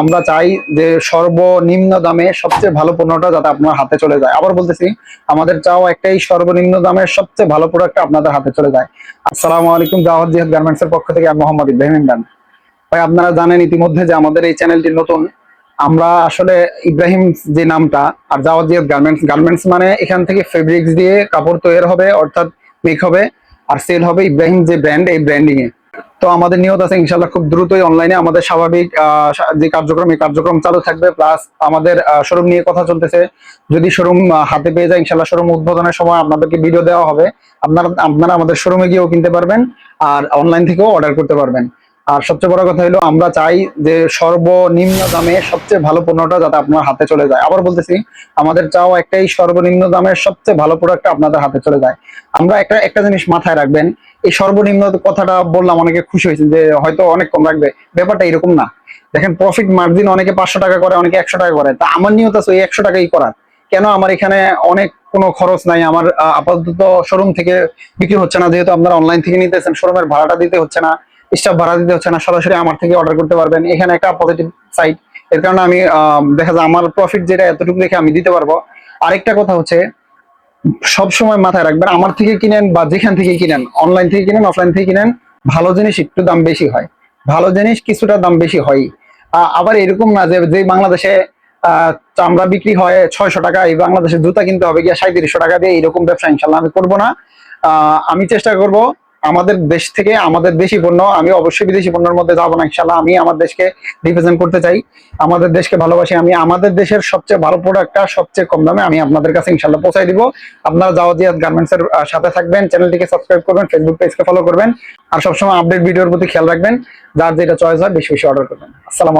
আমরা চাই যে সর্বনিম্ন দামে সবচেয়ে ভালো পণ্যটা যাতে আপনার হাতে চলে যায়। আবার বলতেছি, আমাদের চাও একটাই সর্বনিম্ন দামের সবচেয়ে ভালো প্রোডাক্ট আপনাদের হাতে চলে যায়। আসসালামু আলাইকুম, জাওয়াত জিহাদ গার্মেন্টস এর পক্ষ থেকে, আমি মোহাম্মদ ইব্রাহিম ইমরান। ভাই, আপনারা জানেন ইতিমধ্যে যে আমাদের এই চ্যানেলটি নতুন। আমরা আসলে ইব্রাহিম যে নামটা আর জাওয়াত জিহাদ গার্মেন্টস গার্মেন্টস মানে এখান থেকে ফেব্রিক্স দিয়ে কাপড় তৈরি হবে, অর্থাৎ মেক হবে, আর সেল হবে ইব্রাহিম যে ব্র্যান্ড এই ব্র্যান্ডিং এ। তো আমাদের নিয়ত আছে ইনশাল্লাহ খুব দ্রুতই অনলাইনে আমাদের স্বাভাবিক যে কার্যক্রম, এই কার্যক্রম চালু থাকবে প্লাস আমাদের শোরুম নিয়ে কথা চলতেছে। যদি শোরুম হাতে পেয়ে যায় ইনশাল্লাহ শোরুম উদ্বোধনের সময় আপনাদেরকে ভিডিও দেওয়া হবে। আপনারা আপনারা আমাদের শোরুমে গিয়েও কিনতে পারবেন, আর অনলাইন থেকেও অর্ডার করতে পারবেন। আর সবচেয়ে বড় কথা হলো, আমরা চাই যে সর্বনিম্ন দামে সবচেয়ে ভালো পণ্যটা যাতে আপনার হাতে চলে যায়। আবার বলতেছি, আমাদের চাও একটাই সর্বনিম্ন দামের সবচেয়ে ভালো প্রোডাক্ট আপনাদের হাতে চলে যায়। আমরা একটা একটা জিনিস মাথায় রাখবেন, এই সর্বনিম্ন কথাটা বললাম, অনেকে খুশি হয়েছে যে হয়তো অনেক কম রাখবে। ব্যাপারটা এরকম না। দেখেন প্রফিট মার্জিন অনেকে পাঁচশো টাকা করে, অনেকে একশো টাকা করে। তা আমার নিয়ত আছে ওই একশো টাকাই করার। কেন আমার এখানে অনেক কোনো খরচ নাই, আমার আপাতত শোরুম থেকে বিক্রি হচ্ছে না, যেহেতু আপনারা অনলাইন থেকে নিতেছেন শোরুমের ভাড়াটা দিতে হচ্ছে না। স্টাফ ভাড়া দিতে হচ্ছে না, সরাসরি আমার থেকে অর্ডার করতে পারবেন। এখানে একটা পজিটিভ সাইড এর কারণে আমি দেখা যায় আমার প্রফিট যেটা এতটুকু রেখে আমি দিতে পারব। আরেকটা কথা হচ্ছে সব সময় মাথায় রাখবেন, আমার থেকে কিনেন বা যেখান থেকে কিনেন অনলাইন থেকে কিনেন অফলাইন থেকে কিনেন, ভালো জিনিস একটু দাম বেশি হয়। ভালো জিনিস কিছুটা দাম বেশি হয়। আবার এরকম না যে যে বাংলাদেশে চামড়া বিক্রি হয় ছয়শো টাকা, এই বাংলাদেশে জুতা কিনতে হবে গিয়ে সাঁত্রিশশো টাকা দিয়ে এরকম ব্যবসা ইনশাল্লাহ আমি করব না। আমি চেষ্টা করব আমাদের দেশ থেকে আমাদের দেশি পণ্য, আমি অবশ্যই বিদেশি পণ্যের মধ্যে যাব না ইনশাল্লাহ আমি আমার দেশকে রিপ্রেজেন্ট করতে চাই। আমাদের দেশকে ভালোবাসি আমি। আমাদের দেশের সবচেয়ে ভালো প্রোডাক্টটা সবচেয়ে কম দামে আমি আপনাদের কাছে ইনশাল্লাহ পৌঁছাই দিব। আপনারা জাওয়াজিয়াত গার্মেন্টস এর সাথে থাকবেন চ্যানেলটিকে সাবস্ক্রাইব করবেন ফেসবুক পেজকে ফলো করবেন। আর সবসময় আপডেট ভিডিওর প্রতি খেয়াল রাখবেন। যার যেটা চয়েস হয়, বেশি বেশি অর্ডার করবেন। আসসালামু